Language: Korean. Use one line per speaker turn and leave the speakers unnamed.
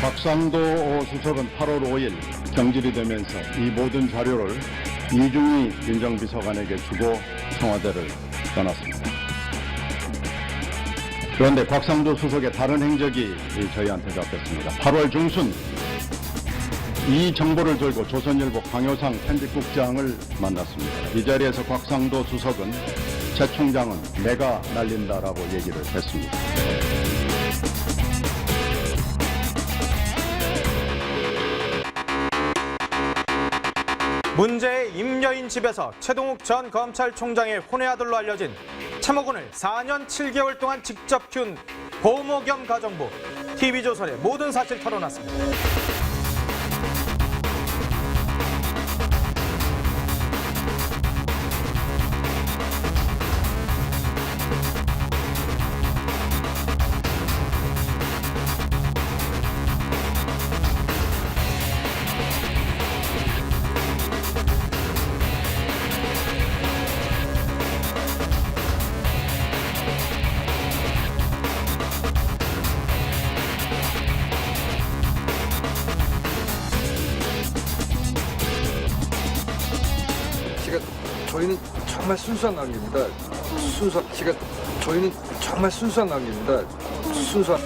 박상도 수석은 8월 5일 경질이 되면서 이 모든 자료를 이중희 민정비서관에게 주고 청와대를 떠났습니다. 그런데 곽상도 수석의 다른 행적이 저희한테 잡혔습니다. 8월 중순 이 정보를 들고 조선일보 강효상 편집국장을 만났습니다. 이 자리에서 곽상도 수석은 최 총장은 내가 날린다라고 얘기를 했습니다.
문제의 임여인 집에서 최동욱 전 검찰총장의 혼외 아들로 알려진 참호군을 4년 7개월 동안 직접 키운 고모 겸 가정부 TV조선의 모든 사실 털어놨습니다.
저희는 정말 순수한 관계입니다. 순수 제가 저희는 정말 순수한 관계입니다. 순수한